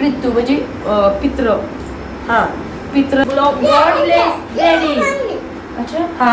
पितृ म्हणजे पित्र. हा पित्र. हा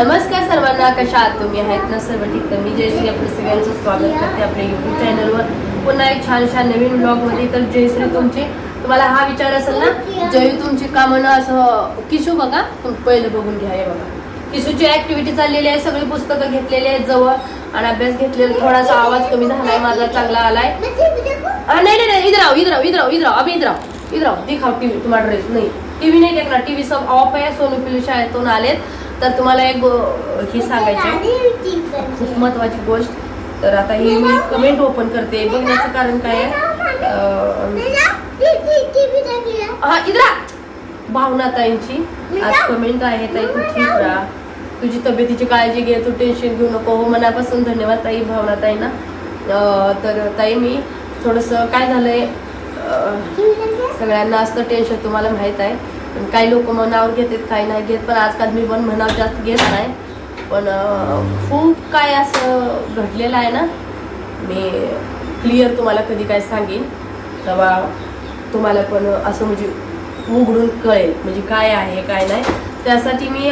नमस्कार सर्वांना कशा आहात तुम्ही? आहेत ना सर्व ठीक तर मी जयश्री आपलं सगळ्यांचं स्वागत करते आपल्या युट्यूब चॅनलवर पुन्हा एक छान छान नवीन ब्लॉगमध्ये तर जयश्री तुमची तुम्हाला हा विचार असेल ना जयू तुमची कामं असं किशू बघा तुम्ही पहिलं बघून घ्या हे बघा. किशूची ऍक्टिव्हिटी चाललेली आहे सगळी पुस्तकं घेतलेली आहेत जवळ. आणि अभ्यास घेतलेला थोडासा आवाज कमी झालाय माझा चांगला आलाय. नाही नाही नहीं नहीं इधर इदराव इधर इदराव इधर आओ इधर आओ अभी इधर आओ इधर आओ दिखाओ टीवी तुम्हारा ड्रेस नाही. टीव्ही नाही देखना टीव्ही सब ऑफ आहे सोनू पिलू शाळेतून आलेत. तर तुम्हाला एक ही सांगायची आहे. खूप महत्वाची गोष्ट. तर आता ही मी कमेंट ओपन करते. बघण्याचं कारण काय आहे? हा इधर आ. भावना ताईंची. आज कमेंट आहे ताई तू ठीक राहा तुझी तब्येतीची काळजी घे तू टेन्शन घेऊ नको. हो मनापासून धन्यवाद ताई भावना ताईंना. तर ताई मी थोडंसं काय झालंय आहे सगळ्यांना असतं टेन्शन तुम्हाला माहीत आहे. काही लोक मनावर घेतात काही नाही घेत. पण आजकाल मी पण मनावर जास्त घेत नाही. पण खूप काय असं घडलेलं आहे ना मी क्लिअर तुम्हाला कधी काय सांगेन. तेव्हा तुम्हाला पण असं म्हणजे उघडून कळेल म्हणजे काय आहे काय नाही. त्यासाठी मी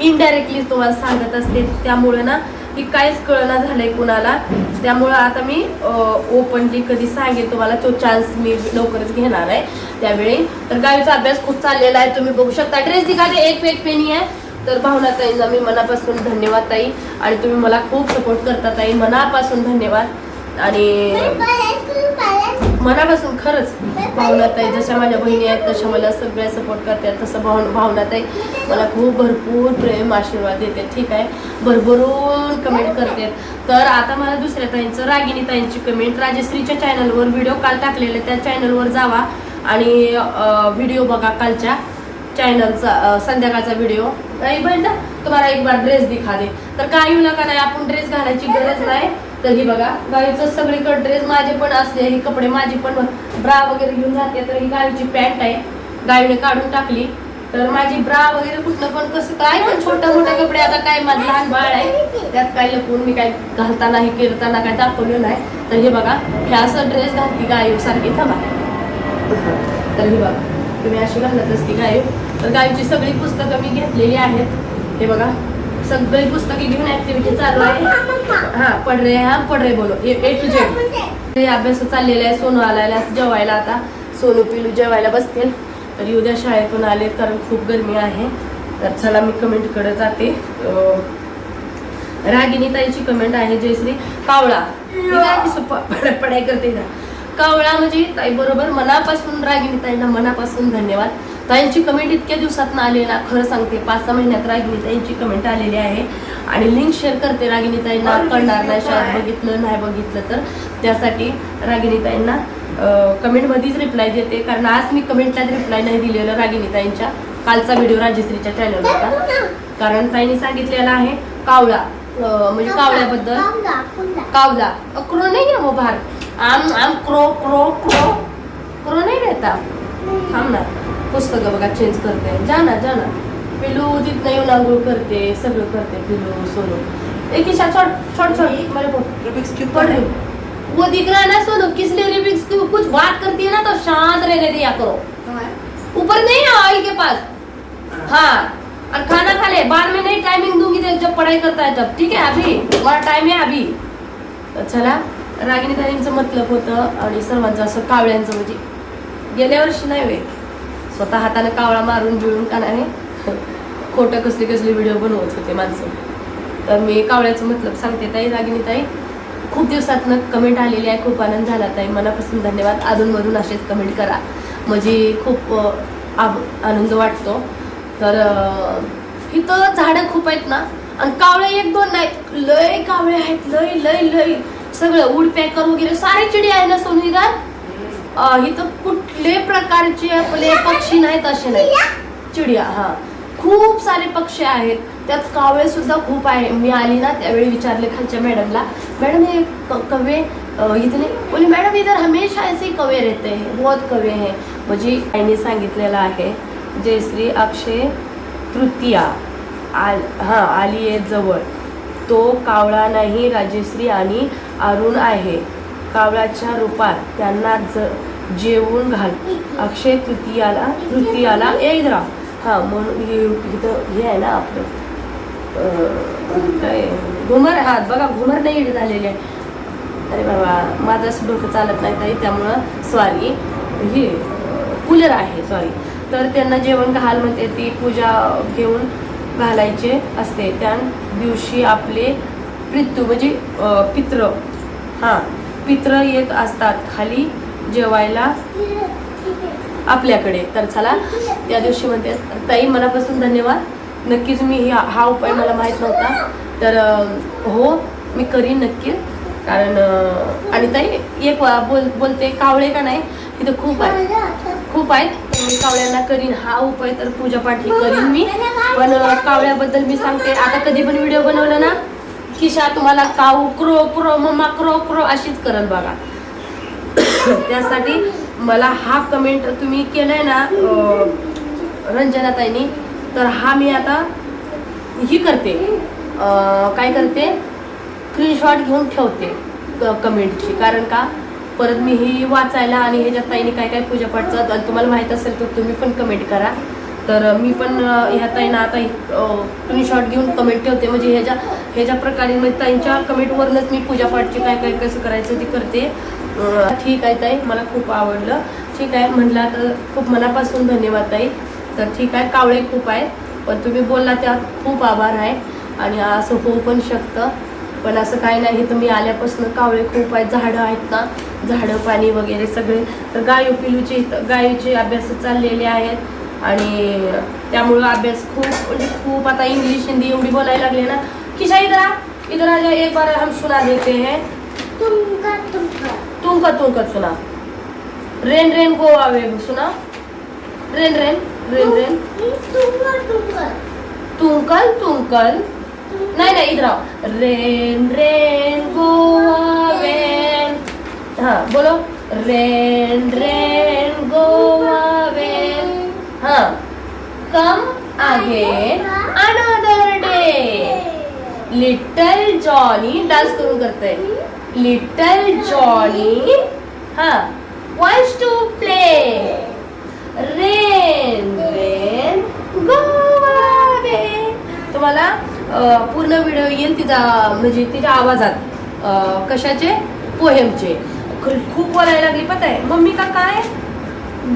इनडायरेक्टली तुम्हाला सांगत असते. त्यामुळे ना की काहीच कळना झालंय कुणाला. त्यामुळं आता मी ओपनली कधी सांगेन तुम्हाला तो चान्स मी लवकरच घेणार आहे त्यावेळी. तर गावीचा अभ्यास खूप चाललेला आहे तुम्ही बघू शकता. ड्रेस दिखाते एक पेक पेनी आहे. तर भावना ताईंना मी मनापासून धन्यवाद ताई. आणि तुम्ही मला खूप सपोर्ट करता ताई. मनापासून धन्यवाद. आणि मनापासून खरंच भावनाताई जशा माझ्या बहिणी आहेत तशा मला सगळ्या सपोर्ट करतात तसं भाव भावनाताई मला खूप भरपूर प्रेम आशीर्वाद देते ठीक आहे? भरभरून कमेंट करते तर आता मला दुसऱ्या ताईंचं रागिनी ताईंची कमेंट राजश्रीच्या चॅनलवर व्हिडिओ काल टाकलेले त्या चॅनलवर जावा आणि व्हिडिओ बघा कालच्या चॅनलचा संध्याकाळचा व्हिडिओ नाही बहीण तुम्हाला एक बार ड्रेस दिखा दे. तर काय येऊ नका नाही आपण ड्रेस घालायची गरज नाही. तर ही बघा गाईचं सगळीकडे ड्रेस माझे पण असले हे कपडे माझे पण ब्रा वगैरे घेऊन जाते तर ही गाईची पॅन्ट आहे. गाईने काढून टाकली. तर माझी ब्रा वगैरे कुठलं पण कसं काय पण छोटा मोठा कपडे आता काय माझं लहान बाळ आहे त्यात काय लपून मी काय घालताना हे करताना काय दाखवलं नाही. तर हे बघा हे असं ड्रेस घालती गायू सारखी थांबा. तर हे बघा तुम्ही अशी घालत असती गायब तर गायची सगळी पुस्तकं मी घेतलेली आहेत. हे बघा सगळी पुस्तके घेऊन ऍक्टिव्हिटी चालू आहे. हा पड रे हा पड रे बोलो. ए टू जेड हे अभ्यास चाललेला आहे सोनू आलायला जेवायला आता. सोनू पिलू जेवायला बसतील. तर उद्या शाळेतून आले कारण खूप गरमी आहे. तर चला मी कमेंटकडे जाते. रागिनी ताईची कमेंट आहे जयश्री. कावळा. ही काय दिसं? प- पड- पडाई करते ना कावळा म्हणजे ताई बरोबर मनापासून रागिनी ताईंना मनापासून धन्यवाद. ताईंची कमेंट इतक्या दिवसात आली ना खरं सांगते पाच सहा महिन्यात रागिनी ताईंची कमेंट आलेली आहे. आणि लिंक शेअर करते रागिनी ताईंना कळणार नाही शाळेत बघितलं नाही बघितलं तर. त्यासाठी रागिनी ताईंना कमेंटमध्येच रिप्लाय देते. कारण आज मी कमेंटलाच रिप्लाय नाही दिलेलं रागिनी ताईंच्या कालचा व्हिडिओ राजश्रीच्या चॅनल होता कारण ताईंनी सांगितलेला आहे कावळा म्हणजे कावळ्याबद्दल. कावला क्रो नहीं है वो बाहर. आम आम क्रो क्रो क्रो. क्रो नहीं रहता थांब ना. पुस्तकं बघा चेंज करते. जा ना जा ना. पिलू तिथनं येऊन आंघोळ करते सगळं करते पिलू सोनू. एक ईशा छोड़ छोड़ छोड़. मेरे को रुबिक्स क्यूब पढ़ रही। वो दिख रहा है ना सोनू. किस लिए रिबिक्स की कुछ बात करती है ना तो शांत रहने दिया करो. ऊपर नहीं है ऑयल के पास? हाँ। और खाना खा ले. बाद में नहीं टाइमिंग दूंगी तो जब पढ़ाई करता है तब. ठीक है अभी. हमारा टाइम है अभी. चला. रागिनी ताईंचं मतलब होतं आणि सर्वांचं असं कावळ्यांचं म्हणजे गेल्या वर्षी नाही वे स्वतः हाताने कावळा मारून जिळून का नाही खोटं कसली कसली व्हिडिओ बनवत होते माणसं. तर मी कावळ्याचं मतलब सांगते ताई रागिनी ताई खूप दिवसातनं कमेंट आलेली आहे खूप आनंद झाला ताई. मनापासून धन्यवाद. अधूनमधून असेच कमेंट करा. म्हणजे खूप आब- आनंद वाटतो. तर इथं झाडं खूप आहेत ना. आणि कावळे एक दोन नाहीत लय कावळे आहेत. लय लय लय. सगळं वूडपॅकर वगैरे सारे चिडी आहे ना सोनीदार इथं इथं कुठले प्रकारचे आपले पक्षी नाहीत असे नाही. चिडिया हा. खूप सारे पक्षी आहेत. त्यात कावळे सुद्धा खूप आहे. मी आली ना त्यावेळी विचारले खालच्या मॅडमला मॅडम हे क- कवे इथले बोले मॅडम इधर हमेशा ऐसे ही कवे रहते हैं बहुत कवे हैं. म्हणजे आईने सांगितलेलं आहे जयश्री अक्षय तृतीया आल हां आली आहे जवळ. तो कावळा नाही राजश्री आणि अरुण आहे. कावळाच्या रूपात त्यांना ज जेवून घाल. अक्षय तृतीयाला तृतीयाला ए इधरा हां म्हणून हे इथं हे आहे ना आपलं. काय? घुमर हा बघा घुमर नाही इकडे झालेले आहे. अरे बाबा माझं डोकं चालत नाही ताई त्यामुळं सॉरी हे कुलर आहे सॉरी तर त्यांना जेवण घाल म्हणते ती पूजा घेऊन घालायचे असते. त्या दिवशी आपले पितृ म्हणजे पित्र. हां पित्र येत असतात. खाली जेवायला आपल्याकडे. तर चला त्या दिवशी म्हणते ताई मनापासून धन्यवाद. नक्कीच मी हा हा उपाय मला माहीत नव्हता. तर हो मी करीन नक्की. कारण आणि ताई एक बोल बोलते कावळे का नाही? तिथं खूप आहेत. खूप आहेत. मी कावळ्यांना करीन हा उपाय तर पूजा पाठी करीन मी. पण कावळ्याबद्दल मी सांगते आता कधी पण व्हिडिओ बनवला ना किशा तुम्हाला cow crow crow mamma crow crow अशीच करल बघा. त्यासाठी मला हा कमेंट तुम्ही केलाय ना रंजनाताईनी तर हा मी आता ही करते. काय करते? स्क्रीनशॉट घेऊन ठेवते कमेंटची कारण का? परत मी ही वाचायला आणि ह्याच्यात ताईने काय काय पूजापाठचं आणि तुम्हाला माहीत असेल तर तुम्ही पण कमेंट करा. तर मी पण ह्या ताईंना आता स्क्रीनशॉट घेऊन कमेंट ठेवते. म्हणजे ह्याच्या ह्याच्या प्रकारे म्हणजे ताईंच्या कमेंटवरूनच मी पूजापाठची काय काय कसं करायचं ते करते. ठीक आहे ताई मला खूप आवडलं. ठीक आहे म्हटलं तर खूप मनापासून धन्यवाद ताई. तर ठीक आहे कावळे खूप आहेत पण तुम्ही बोलला त्यात खूप आभार आहे. आणि असं होऊ पण शकतं. पण असं काही नाही तुम्ही आल्यापासून कावळे खूप आहेत झाडं आहेत ना झाडं पाणी वगैरे सगळे. तर गायू पिलूचे गायूचे अभ्यास चाललेले आहेत. आणि त्यामुळं अभ्यास खूप म्हणजे खूप आता इंग्लिश हिंदी एवढी बोलायला लागले ना. किशा इधर आ इधर एक बार हम सुना देते हैं. तुमका तुमका तुमका तुमका सुना. रेन रेन गो आवे सुना. Rain rain rain rain. Twinkle twinkle twinkle twinkle. नाही नाही इधर आओ. रेन रेन गोवा वेन हा बोलो. रेन रेन गोवा वेन हा. Come again another day little Johnny dance करून करते. लिटल जॉनी हा wants to play rain rain go away तुम्हाला पूर्ण व्हिडिओ येईल तिचा म्हणजे तिच्या आवाजात कशाचे? पोहेमचे. खूप बोलायला लागली पता आहे. मम्मी का काय?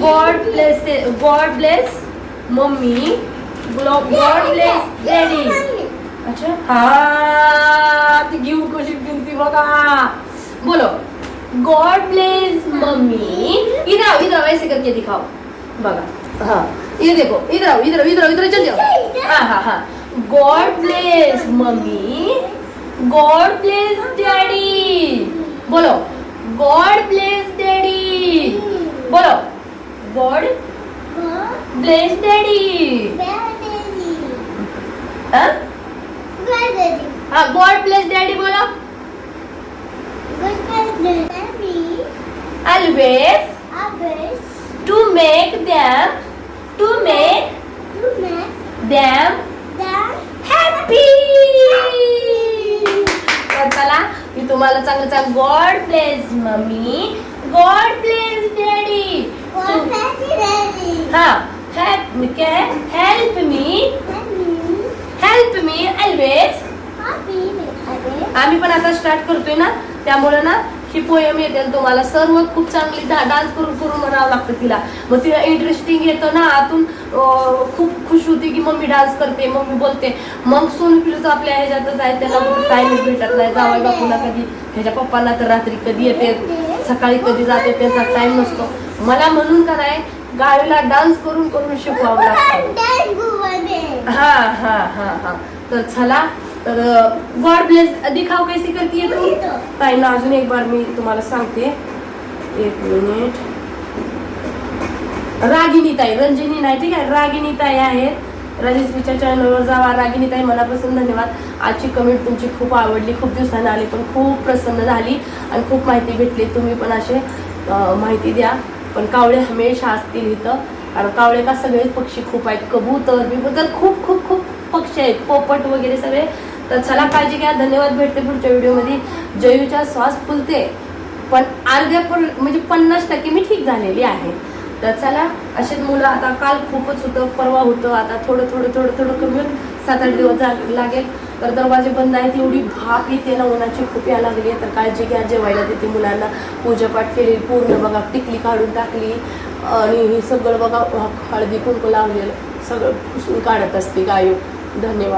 God bless God bless mummy God bless daddy अच्छा? हा ती घेऊ कशी ती बघा. बोलो. God bless mummy. इधर आओ इधर आओ ऐसे करके दिखाओ. बघा. हाँ. ये देखो. इधर आओ इधर आओ इधर आओ इधर चल जाओ. हाँ हाँ हाँ. God bless mummy. God bless daddy बोलो. गॉड ब्लेस डैडी बोलो. गॉड ब्लेस डैडी हाँ? हाँ गॉड ब्लेस डैडी बोलो. Always to make them to make them happy. तर चला मी तुम्हाला चांगलं चांगलं God bless mummy. God bless daddy हा हेल्प मी क्या है help me help me always आम्ही पण आता स्टार्ट करतोय ना? त्यामुळे ना ही पोयम येते तुम्हाला सर्व खूप चांगली डान्स करून करून म्हणावं लागतं तिला. मग तिला इंटरेस्टिंग येतं ना आतून खूप खुश होती की मम्मी डान्स करते मम्मी बोलते मग सोनू पिलू तर आपल्या ह्याच्यातच आहे त्याला टाइम भेटत नाही जावाय बापूला कधी ह्याच्या पप्पांना तर रात्री कधी येते सकाळी कधी जाते त्यांचा टाइम नसतो. मला म्हणून का नाही गाडीला डान्स करून करून शिकवावं लागतं. हा हा हा हा. तर चला. तर गॉड ब्लेस दिखाव कैसी करती है तू? ना अजून एक बार मी तुम्हाला सांगते. एक मिनिट रागिनी ताई रंजिनी नाही ठीक आहे? रागिनी ताई आहेत. राजेश्रीच्या चॅनलवर जावा. रागिनी ताई मनापासून धन्यवाद. आजची कमेंट तुमची खूप आवडली. खूप दिवसांनी आली पण खूप प्रसन्न झाली आणि खूप माहिती भेटली. तुम्ही पण असे माहिती द्या. पण कावळे हमेशा असतील इथं. कारण कावळे का सगळे पक्षी खूप आहेत. कबूतर बिबूतर खूप खूप खूप पक्षी आहेत पोपट वगैरे सगळे. तर चला काळजी घ्या धन्यवाद भेटते पुढच्या व्हिडिओमध्ये. जयूच्या श्वास फुलते पण अर्ध्या म्हणजे पन्नास टक्के मी ठीक झालेली आहे. तर चला असेच मुलं आता काल खूपच होतं परवा होतं आता थोडं थोडं थोडं थोडं कमी होत सात आठ दिवस जा- लागेल. तर दरवाजे बंद आहेत एवढी भाप येते ना उन्हाची खूप यायला लागली आहे. तर काळजी घ्या जेवायला देते मुलांना. पूजापाठ केली पूर्ण बघा टिकली काढून टाकली. आणि हे सगळं बघा हळदी कुंकू लावलेलं सगळं पुसून काढत असते गायू धन्यवाद.